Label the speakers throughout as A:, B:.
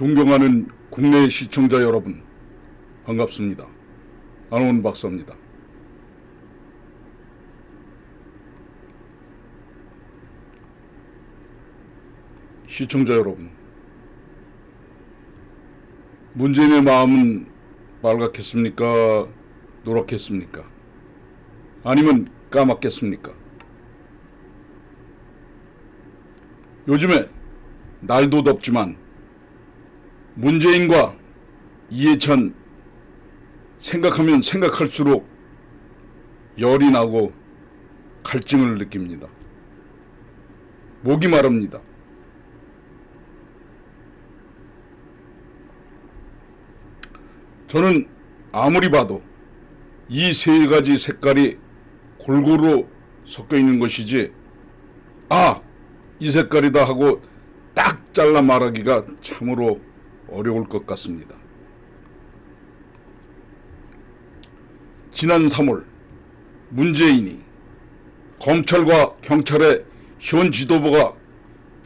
A: 존경하는 국내 시청자 여러분, 반갑습니다. 안원 박사입니다. 시청자 여러분, 문재인의 마음은 빨갛겠습니까? 노랗겠습니까? 아니면 까맣겠습니까? 요즘에 날도 덥지만 문재인과 이해찬 생각하면 생각할수록 열이 나고 갈증을 느낍니다. 목이 마릅니다. 저는 아무리 봐도 이 세 가지 색깔이 골고루 섞여 있는 것이지, 아, 이 색깔이다 하고 딱 잘라 말하기가 참으로 어려울 것 같습니다. 지난 3월 문재인이 검찰과 경찰의 현 지도부가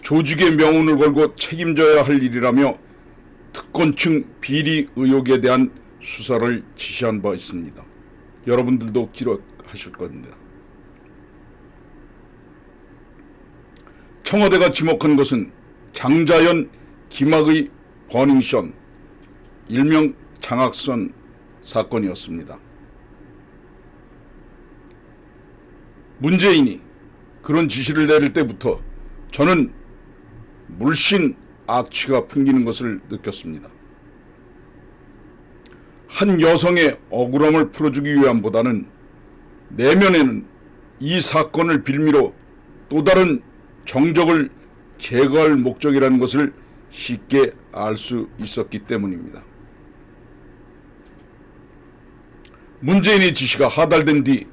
A: 조직의 명운을 걸고 책임져야 할 일이라며 특권층 비리 의혹에 대한 수사를 지시한 바 있습니다. 여러분들도 기록하실 겁니다. 청와대가 지목한 것은 장자연 김학의 버닝썬 일명 장학선 사건이었습니다. 문재인이 그런 지시를 내릴 때부터 저는 물씬 악취가 풍기는 것을 느꼈습니다. 한 여성의 억울함을 풀어주기 위함보다는 내면에는 이 사건을 빌미로 또 다른 정적을 제거할 목적이라는 것을 쉽게 알 수 있었기 때문입니다. 문재인의 지시가 하달된 뒤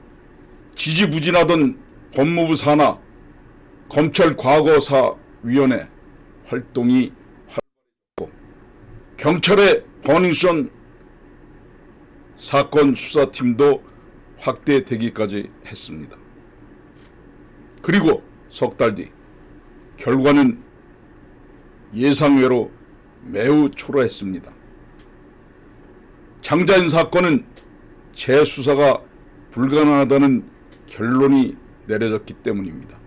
A: 지지부진하던 법무부 산하 검찰 과거사 위원회 활동이 활발해졌고 경찰의 버닝썬 사건 수사팀도 확대되기까지 했습니다. 그리고 석 달 뒤 결과는 예상외로 매우 초라했습니다. 장자연 사건은 재수사가 불가능하다는 결론이 내려졌기 때문입니다.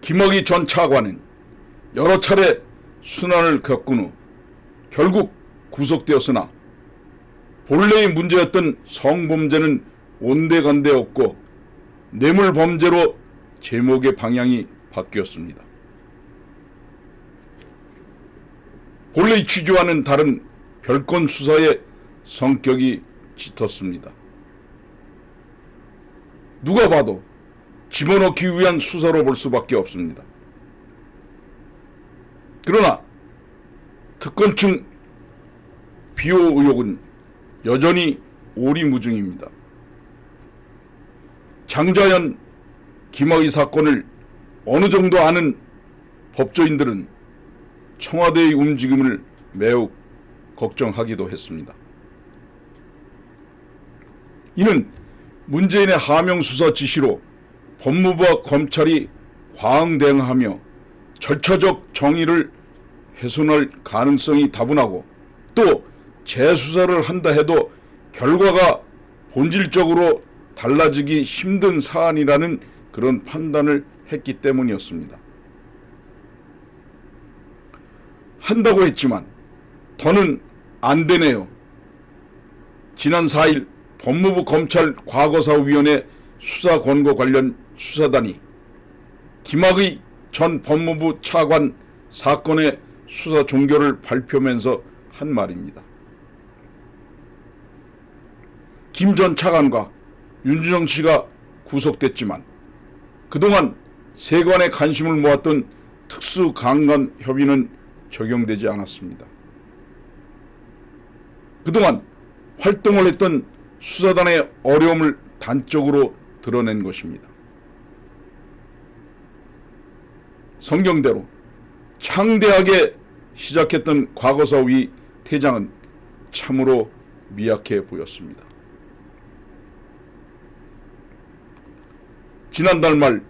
A: 김학의 전 차관은 여러 차례 순환을 겪은 후 결국 구속되었으나 본래의 문제였던 성범죄는 온데간데 없고 뇌물범죄로 제목의 방향이 바뀌었습니다. 본래의 취지와는 다른 별건 수사의 성격이 짙었습니다. 누가 봐도 집어넣기 위한 수사로 볼 수밖에 없습니다. 그러나 특권층 비호 의혹은 여전히 오리무중입니다. 장자연 김학의 사건을 어느 정도 아는 법조인들은 청와대의 움직임을 매우 걱정하기도 했습니다. 이는 문재인의 하명 수사 지시로 법무부와 검찰이 과잉대응하며 절차적 정의를 훼손할 가능성이 다분하고 또 재수사를 한다 해도 결과가 본질적으로 달라지기 힘든 사안이라는 그런 판단을 했기 때문이었습니다. 한다고 했지만 더는 안 되네요. 지난 4일 법무부 검찰 과거사위원회 수사 권고 관련 수사단이 김학의 전 법무부 차관 사건의 수사 종결을 발표하면서 한 말입니다. 김 전 차관과 윤주정 씨가 구속됐지만 그동안 세관의 관심을 모았던 특수 강간 협의는 적용되지 않았습니다. 그동안 활동을 했던 수사단의 어려움을 단적으로 드러낸 것입니다. 성경대로 창대하게 시작했던 과거사위 퇴장은 참으로 미약해 보였습니다. 지난달 말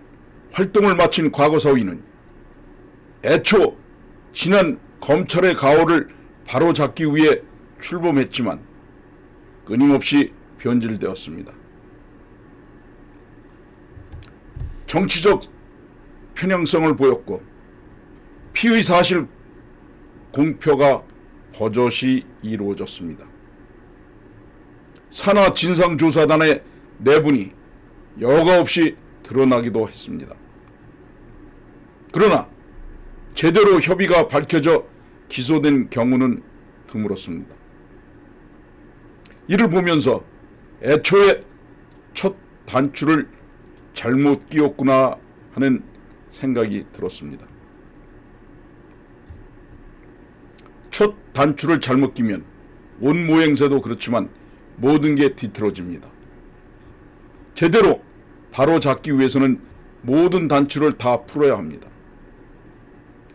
A: 활동을 마친 과거사위는 애초 지난 검찰의 가오를 바로잡기 위해 출범했지만 끊임없이 변질되었습니다. 정치적 편향성을 보였고 피의 사실 공표가 버젓이 이루어졌습니다. 산하 진상조사단의 내분이 여과 없이 드러나기도 했습니다. 그러나 제대로 협의가 밝혀져 기소된 경우는 드물었습니다. 이를 보면서 애초에 첫 단추를 잘못 끼웠구나 하는 생각이 들었습니다. 첫 단추를 잘못 끼면 온 모행새도 그렇지만 모든 게 뒤틀어집니다. 제대로 바로 잡기 위해서는 모든 단추를 다 풀어야 합니다.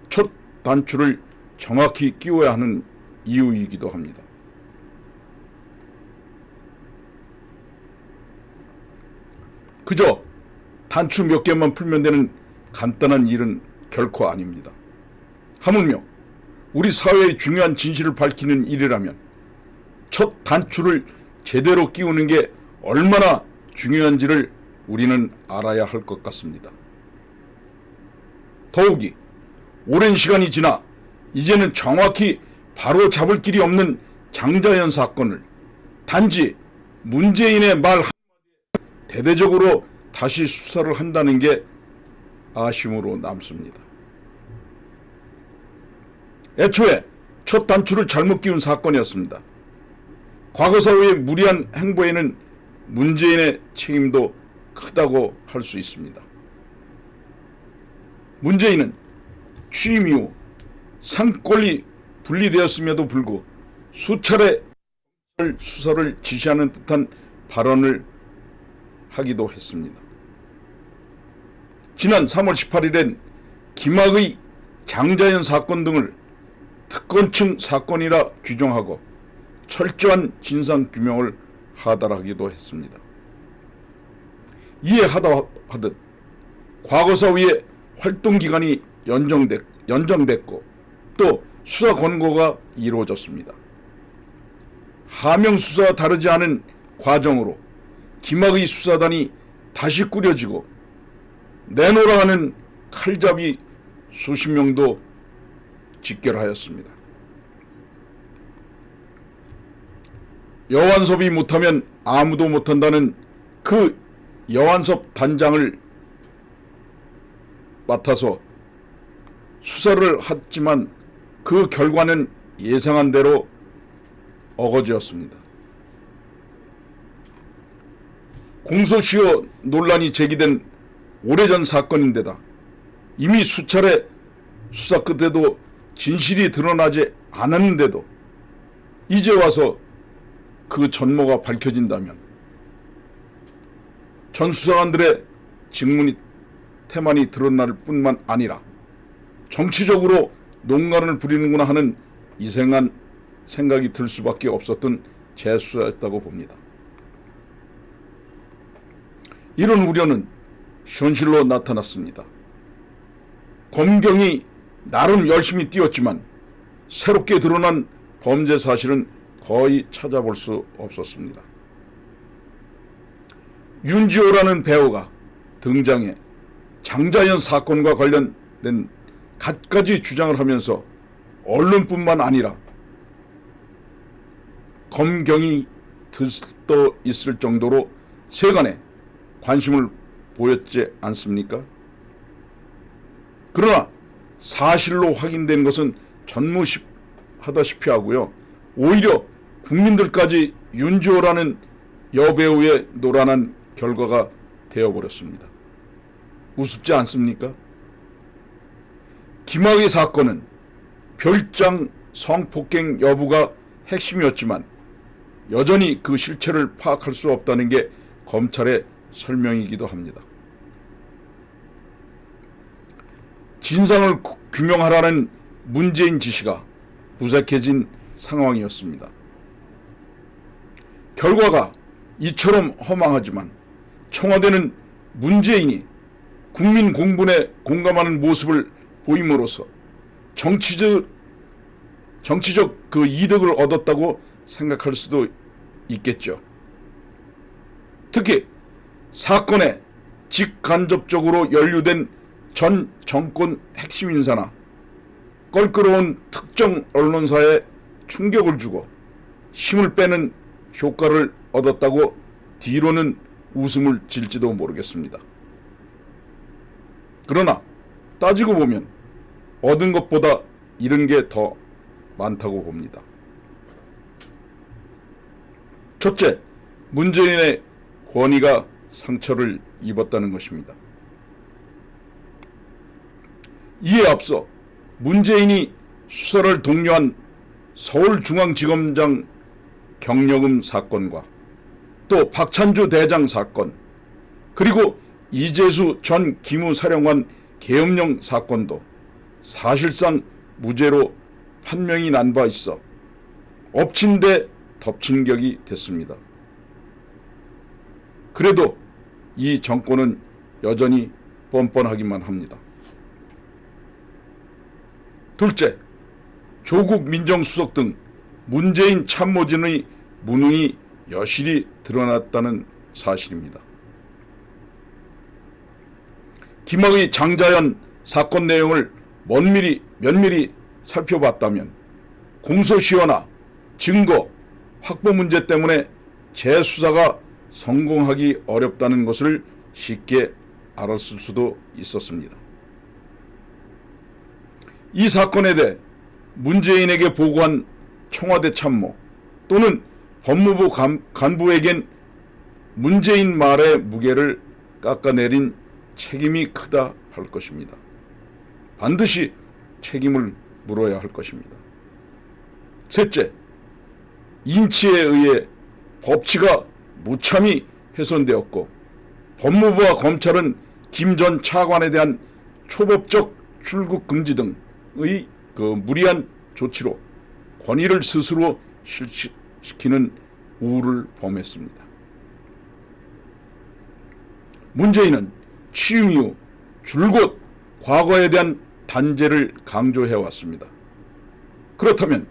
A: 첫 단추를 정확히 끼워야 하는 이유이기도 합니다. 그저 단추 몇 개만 풀면 되는 간단한 일은 결코 아닙니다. 하물며 우리 사회의 중요한 진실을 밝히는 일이라면 첫 단추를 제대로 끼우는 게 얼마나 중요한지를 우리는 알아야 할 것 같습니다. 더욱이 오랜 시간이 지나 이제는 정확히 바로 잡을 길이 없는 장자연 사건을 단지 문재인의 말 한마디에 대대적으로 다시 수사를 한다는 게 아쉬움으로 남습니다. 애초에 첫 단추를 잘못 끼운 사건이었습니다. 과거 사회의 무리한 행보에는 문재인의 책임도 크다고 할 수 있습니다. 문재인은 취임 이후 상권이 분리되었음에도 불구하고 수차례 수사를 지시하는 듯한 발언을 하기도 했습니다. 지난 3월 18일엔 김학의 장자연 사건 등을 특권층 사건이라 규정하고 철저한 진상 규명을 하달하기도 했습니다. 이해하다 하듯 과거사 위의 활동 기간이 연정됐, 연장됐고 또 수사 권고가 이루어졌습니다. 하명 수사와 다르지 않은 과정으로 김학의 수사단이 다시 꾸려지고 내놓으라 하는 칼잡이 수십 명도 직결하였습니다. 여완섭이 못하면 아무도 못한다는 그 여완섭 단장을 맡아서 수사를 했지만 그 결과는 예상한 대로 어거지였습니다. 공소시효 논란이 제기된 오래전 사건인데다 이미 수차례 수사 끝에도 진실이 드러나지 않았는데도 이제 와서 그 전모가 밝혀진다면 전 수사관들의 직문이 태만이 드러날 뿐만 아니라 정치적으로 농간을 부리는구나 하는 이생한 생각이 들 수밖에 없었던 재수사였다고 봅니다. 이런 우려는 현실로 나타났습니다. 검경이 나름 열심히 뛰었지만 새롭게 드러난 범죄 사실은 거의 찾아볼 수 없었습니다. 윤지호라는 배우가 등장해 장자연 사건과 관련된 갖가지 주장을 하면서 언론뿐만 아니라 검경이 들떠 있을 정도로 세간에 관심을 보였지 않습니까? 그러나 사실로 확인된 것은 전무하다시피 하고요. 오히려 국민들까지 윤지호라는 여배우의 노란한 결과가 되어버렸습니다. 우습지 않습니까? 김학의 사건은 별장 성폭행 여부가 핵심이었지만 여전히 그 실체를 파악할 수 없다는 게 검찰의 설명이기도 합니다. 진상을 구- 규명하라는 문재인 지시가 무색해진 상황이었습니다. 결과가 이처럼 허망하지만 청와대는 문재인이 국민 공분에 공감하는 모습을 보임으로써 정치적 정치적 그 이득을 얻었다고 생각할 수도 있겠죠. 특히 사건에 직간접적으로 연루된 전 정권 핵심 인사나 껄끄러운 특정 언론사에 충격을 주고 힘을 빼는 효과를 얻었다고 뒤로는 웃음을 질지도 모르겠습니다. 그러나 따지고 보면 얻은 것보다 잃은 게 더 많다고 봅니다. 첫째, 문재인의 권위가 상처를 입었다는 것입니다. 이에 앞서 문재인이 수사를 독려한 서울중앙지검장 경력금 사건과 또 박찬주 대장 사건 그리고 이재수 전 기무사령관 계엄령 사건도 사실상 무죄로 판명이 난 바 있어 엎친 데 덮친 격이 됐습니다. 그래도 이 정권은 여전히 뻔뻔하기만 합니다. 둘째, 조국 민정수석 등 문재인 참모진의 무능이 여실히 드러났다는 사실입니다. 김학의 장자연 사건 내용을 면밀히, 면밀히 살펴봤다면 공소시효나 증거 확보 문제 때문에 재수사가 성공하기 어렵다는 것을 쉽게 알았을 수도 있었습니다. 이 사건에 대해 문재인에게 보고한 청와대 참모 또는 법무부 간, 간부에겐 문재인 말의 무게를 깎아내린 책임이 크다 할 것입니다. 반드시 책임을 물어야 할 것입니다. 셋째, 인치에 의해 법치가 무참히 훼손되었고 법무부와 검찰은 김 전 차관에 대한 초법적 출국 금지 등의 그 무리한 조치로 권위를 스스로 실시키는 우를 범했습니다. 문재인은 취임 이후 줄곧 과거에 대한 단죄를 강조해 왔습니다. 그렇다면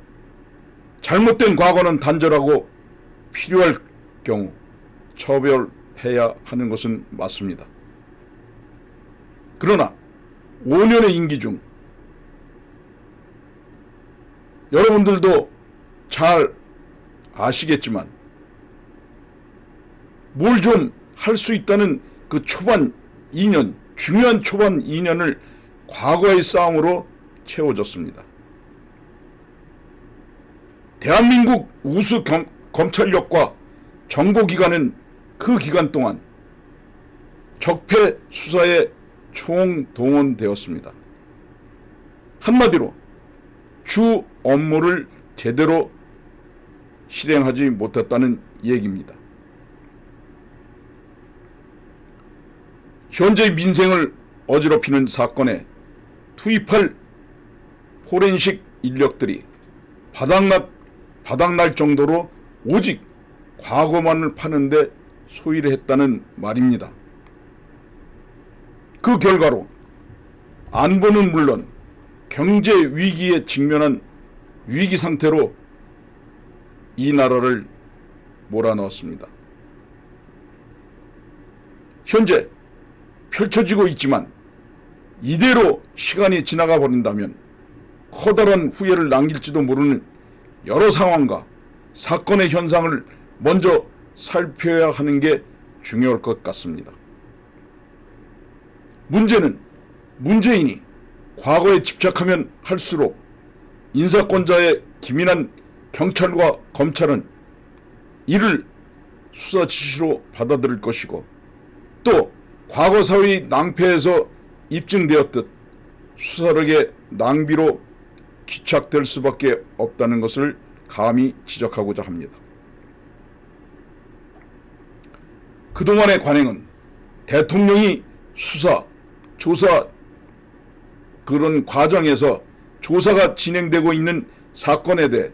A: 잘못된 과거는 단절하고 필요할 경우 처벌해야 하는 것은 맞습니다. 그러나 5년의 임기 중 여러분들도 잘 아시겠지만 뭘 좀 할 수 있다는 그 초반 2년, 중요한 초반 2년을 과거의 싸움으로 채워졌습니다. 대한민국 우수 검, 검찰력과 정보기관은 그 기간 동안 적폐 수사에 총동원되었습니다. 한마디로 주 업무를 제대로 실행하지 못했다는 얘기입니다. 현재 민생을 어지럽히는 사건에 투입할 포렌식 인력들이 바닥날, 바닥날 정도로 오직 과거만을 파는데 소위를 했다는 말입니다. 그 결과로 안보는 물론 경제 위기에 직면한 위기 상태로 이 나라를 몰아넣었습니다. 현재 펼쳐지고 있지만 이대로 시간이 지나가 버린다면 커다란 후회를 남길지도 모르는 여러 상황과 사건의 현상을 먼저 살펴야 하는 게 중요할 것 같습니다. 문제는 문재인이 과거에 집착하면 할수록 인사권자의 기민한 경찰과 검찰은 이를 수사 지시로 받아들일 것이고 또 과거 사회의 낭패에서 입증되었듯 수사력의 낭비로 기착될 수밖에 없다는 것을 감히 지적하고자 합니다. 그동안의 관행은 대통령이 수사, 조사 그런 과정에서 조사가 진행되고 있는 사건에 대해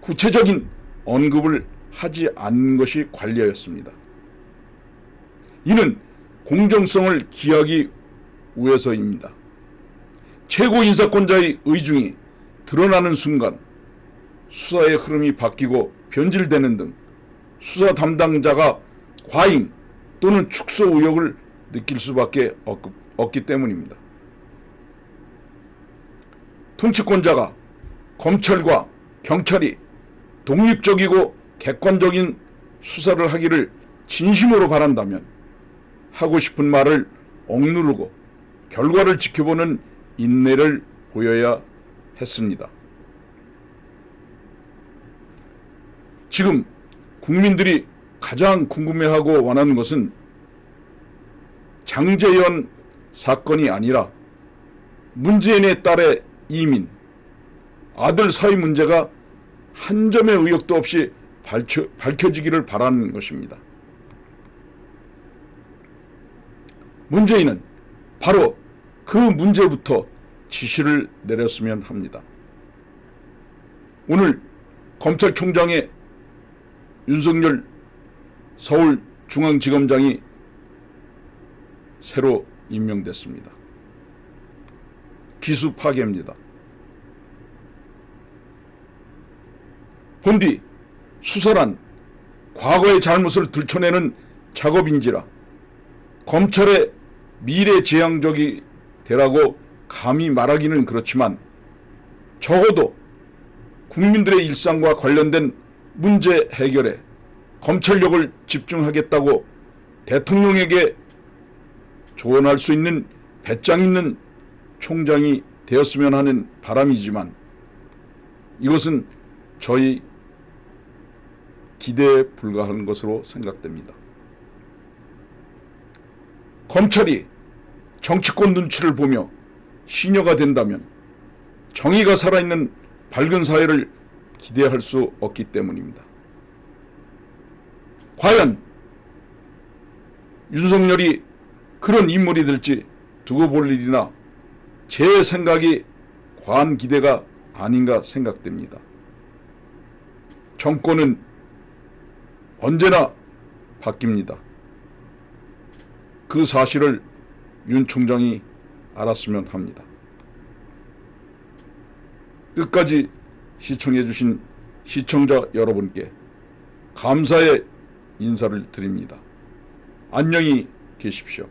A: 구체적인 언급을 하지 않는 것이 관례였습니다. 이는 공정성을 기하기 위해서입니다. 최고 인사권자의 의중이 드러나는 순간 수사의 흐름이 바뀌고 변질되는 등 수사 담당자가 과잉 또는 축소 의혹을 느낄 수밖에 없, 없기 때문입니다. 통치권자가 검찰과 경찰이 독립적이고 객관적인 수사를 하기를 진심으로 바란다면 하고 싶은 말을 억누르고 결과를 지켜보는 인내를 보여야 했습니다. 지금 국민들이 가장 궁금해하고 원하는 것은 장재현 사건이 아니라 문재인의 딸의 이민, 아들 사위 문제가 한 점의 의혹도 없이 밝혀, 밝혀지기를 바라는 것입니다. 문재인은 바로 그 문제부터 지시를 내렸으면 합니다. 오늘 검찰총장의 윤석열 서울중앙지검장이 새로 임명됐습니다. 기수 파괴입니다. 본디 수사란 과거의 잘못을 들춰내는 작업인지라 검찰의 미래지향적이 되라고 감히 말하기는 그렇지만 적어도 국민들의 일상과 관련된 문제 해결에 검찰력을 집중하겠다고 대통령에게 조언할 수 있는 배짱 있는 총장이 되었으면 하는 바람이지만 이것은 저희 기대에 불과한 것으로 생각됩니다. 검찰이 정치권 눈치를 보며 시녀가 된다면 정의가 살아있는 밝은 사회를 기대할 수 없기 때문입니다. 과연 윤석열이 그런 인물이 될지 두고 볼 일이나 제 생각이 과한 기대가 아닌가 생각됩니다. 정권은 언제나 바뀝니다. 그 사실을 윤 총장이 알았으면 합니다. 끝까지 시청해주신 시청자 여러분께 감사의 인사를 드립니다. 안녕히 계십시오.